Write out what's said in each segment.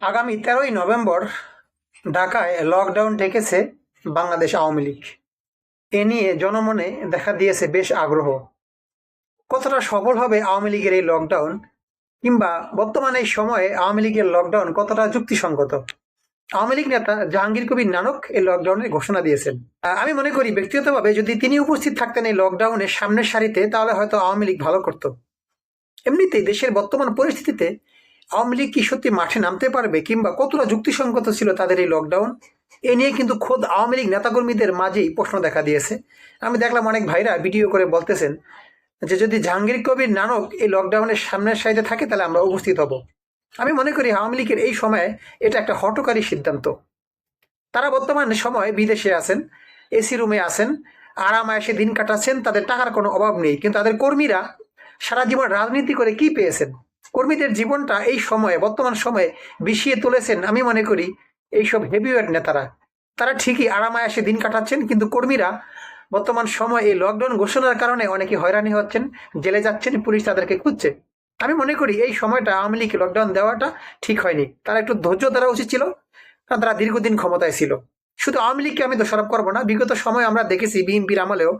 আগামী তেরোই নভেম্বর ঢাকায় লকডাউন ডেকেছে বাংলাদেশ আওয়ামী লীগ। এ নিয়ে জনমনে দেখা দিয়েছে বেশ আগ্রহ। কতটা সফল হবে আওয়ামী লীগের এই লকডাউন কিংবা বর্তমানে এই সময়ে আওয়ামী লীগের লকডাউন কতটা যুক্তিসঙ্গত? আওয়ামী লীগ নেতা জাহাঙ্গীর কবির নানক এই লকডাউনের ঘোষণা দিয়েছেন। আমি মনে করি ব্যক্তিগতভাবে যদি তিনি উপস্থিত থাকতেন এই লকডাউনের সামনের সারিতে, তাহলে হয়তো আওয়ামী লীগ ভালো করতো। এমনিতেই দেশের বর্তমান পরিস্থিতিতে আওয়ামী লীগ কি সত্যি মাঠে নামতে পারবে? কিংবা কতটা যুক্তিসঙ্গত ছিল তাদের এই লকডাউন এ নিয়ে কিন্তু খোদ আওয়ামী লীগ নেতাকর্মীদের মাঝেই প্রশ্ন দেখা দিয়েছে। আমি দেখলাম অনেক ভাইরা ভিডিও করে বলতেছেন যে যদি জাহাঙ্গীর কবির নানক এই লকডাউনের সামনের সাইডে থাকে, তাহলে আমরা উপস্থিত হব। আমি মনে করি আওয়ামী লীগের এই সময়ে এটা একটা হটকারী সিদ্ধান্ত। তারা বর্তমান সময় বিদেশে আছেন, এসি রুমে আছেন, আরামায়াসে দিন কাটাচ্ছেন, তাদের টাকার কোনো অভাব নেই। কিন্তু তাদের কর্মীরা সারা জীবন রাজনীতি করে কি পেয়েছেন? কর্মীদের জীবনটা এই সময়ে, বর্তমান সময়ে বিষিয়ে তুলেছেন আমি মনে করি এইসব হেভিওয়েট নেতারা। তারা ঠিকই আরামায়াসে দিন কাটাচ্ছেন, কিন্তু কর্মীরা বর্তমান সময়ে এই লকডাউন ঘোষণার কারণে অনেকে হয়রানি হচ্ছেন, জেলে যাচ্ছেন, পুলিশ তাদেরকে খুঁজছে। আমি মনে করি এই সময়টা আওয়ামী লীগ লকডাউন দেওয়াটা ঠিক হয়নি। তারা একটু ধৈর্য ধরা উচিত ছিল, কারণ তারা দীর্ঘদিন ক্ষমতায় ছিল। শুধু আওয়ামী লীগকে আমি দোষারোপ করব না। বিগত সময় আমরা দেখেছি বিএনপির আমলেও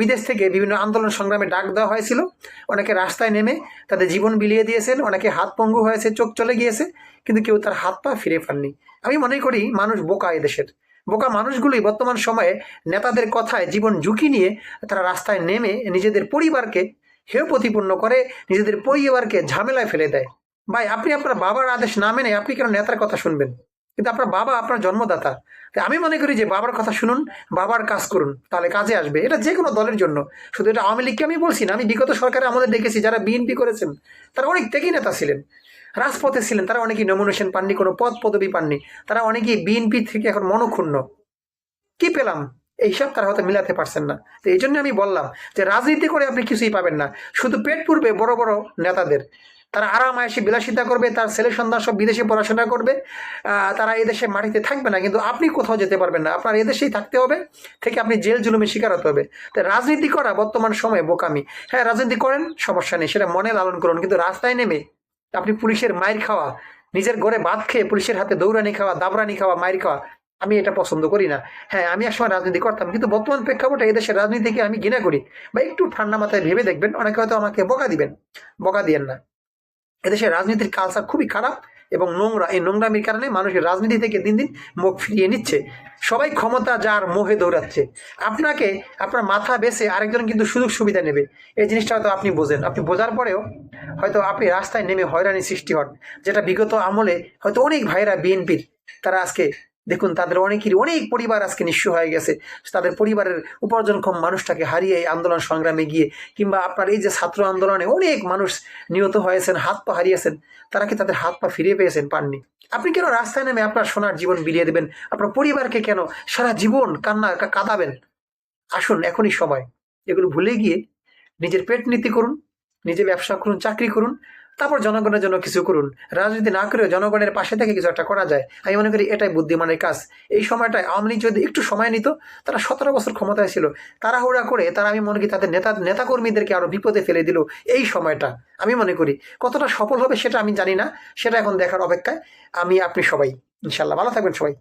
বিদেশ থেকে বিভিন্ন আন্দোলন সংগ্রামে ডাক দেওয়া হয়েছিল। অনেকে রাস্তায় নেমে তাদের জীবন বিলিয়ে দিয়েছেন, অনেকে হাত পঙ্গু হয়েছে, চোখ চলে গিয়েছে, কিন্তু কেউ তার হাত পা ফিরে পাননি। আমি মনে করি মানুষ বোকা এদেশের বোকা মানুষগুলোই বর্তমান সময়ে নেতাদের কথায় জীবন ঝুঁকি নিয়ে তারা রাস্তায় নেমে নিজেদের পরিবারকে হেয় প্রতিপন্ন করে, নিজেদের পরিবারকে ঝামেলায় ফেলে দেয়। ভাই, আপনি আপনার বাবার আদেশ না মেনে আপনি কেন নেতার কথা শুনবেন? কিন্তু আপনার বাবা আপনার জন্মদাতা। তাই আমি মনে করি যে বাবার কথা শুনুন, বাবার কাজ করুন, তাহলে কাজে আসবে। এটা যে কোনো দলের জন্য। শুধু এটা আওয়ামী লীগকে আমি বলছি না, আমি বিগত সরকারে আমাদের দেখেছি যারা বিএনপি করেছেন, তারা অনেক ত্যাগী নেতা ছিলেন। রাজপথে ছিলেন, তারা অনেকেই নমিনেশন পাননি, কোনো পদ পদবি পাননি। তারা অনেকেই বিএনপি থেকে এখন মনক্ষুণ্ণ। কি পেলাম? এইসব তারা হয়তো মিলাতে পারছেন না। তো এই জন্য আমি বললাম যে রাজনীতি করে আপনি কিছুই পাবেন না। শুধু পেট পুরবে বড় বড় নেতাদের। তারা আরাম আয়সে বিলাসিতা করবে, তার ছেলে সন্তান সব বিদেশে পড়াশোনা করবে তারা এদেশে মাটিতে থাকবে না, কিন্তু আপনি কোথাও যেতে পারবেন না। আপনার এদেশেই থাকতে হবে, থেকে আপনি জেল জুলুমে শিকার হতে হবে। তাই রাজনীতি করা বর্তমান সময়ে বোকামি। হ্যাঁ রাজনীতি করেন, সমস্যা নেই, সেটা মনে লালন করুন, কিন্তু রাস্তায় নেমে আপনি পুলিশের মায়ের খাওয়া, নিজের ঘরে ভাত খেয়ে পুলিশের হাতে দৌড়ানি খাওয়া দাবরানি খাওয়া মায়ের খাওয়া, আমি এটা পছন্দ করি না। হ্যাঁ আমি একসময় রাজনীতি করতাম, কিন্তু বর্তমান প্রেক্ষাপটে এদেশের রাজনীতিকে আমি ঘৃণা করি। বা একটু ঠান্ডা মাথায় ভেবে দেখবেন, অনেকে হয়তো আমাকে বকা দিবেন। বকা দিয়েন না। এদেশের রাজনীতির কালচার খুবই খারাপ এবং নোংরা, এই নোংরামির কারণে মানুষের রাজনীতি থেকে দিন দিন মুখ ফিরিয়ে নিচ্ছে। সবাই ক্ষমতা যার মোহে দৌড়াচ্ছে। আপনাকে, আপনার মাথা বেসে আরেকজন কিন্তু সুযোগ সুবিধা নেবে। এই জিনিসটা হয়তো আপনি বোঝেন। আপনি বোঝার পরেও হয়তো আপনি রাস্তায় নেমে হয়রানি সৃষ্টি হন, যেটা বিগত আমলে হয়তো অনেক ভাইরা বিএনপির, তারা আজকে দেখুন, তাদের অনেকেরই অনেক পরিবার আজকে নিঃস্ব হয়ে গেছে। তাদের পরিবারের উপার্জনক্ষম মানুষটাকে হারিয়ে এই আন্দোলন সংগ্রামে গিয়ে, কিংবা আপনার এই যে ছাত্র আন্দোলনে অনেক মানুষ নিহত হয়েছেন, হাত পা হারিয়েছেন, তারা কি তাদের হাত পা ফিরে পেয়েছেন পাননি? আপনি কেন রাস্তায় নেমে আপনার সোনার জীবন বিলিয়ে দেবেন? আপনার পরিবারকে কেন সারা জীবন কান্না কাঁদাবেন? আসুন, এখনই সময়। এগুলো ভুলে গিয়ে নিজের পেট নীতি করুন, নিজে ব্যবসা করুন, চাকরি করুন তারপর জনগণের জন্য কিছু করুন। রাজনীতি না করেও জনগণের পাশে থেকে কিছু একটা করা যায়। আমি মনে করি এটাই বুদ্ধিমানের কাজ। এই সময়টায় আওয়ামী লীগ যদি একটু সময় নিত, তারা সতেরো বছর ক্ষমতায় ছিল। তাড়াহুড়া করে তারা, আমি মনে করি, তাদের নেতা, নেতাকর্মীদেরকে আরও বিপদে ফেলে দিল এই সময়টা। আমি মনে করি কতটা সফল হবে সেটা আমি জানি না। সেটা এখন দেখার অপেক্ষায় আমি, আপনি সবাই। ইনশাল্লাহ। ভালো থাকবেন সবাই।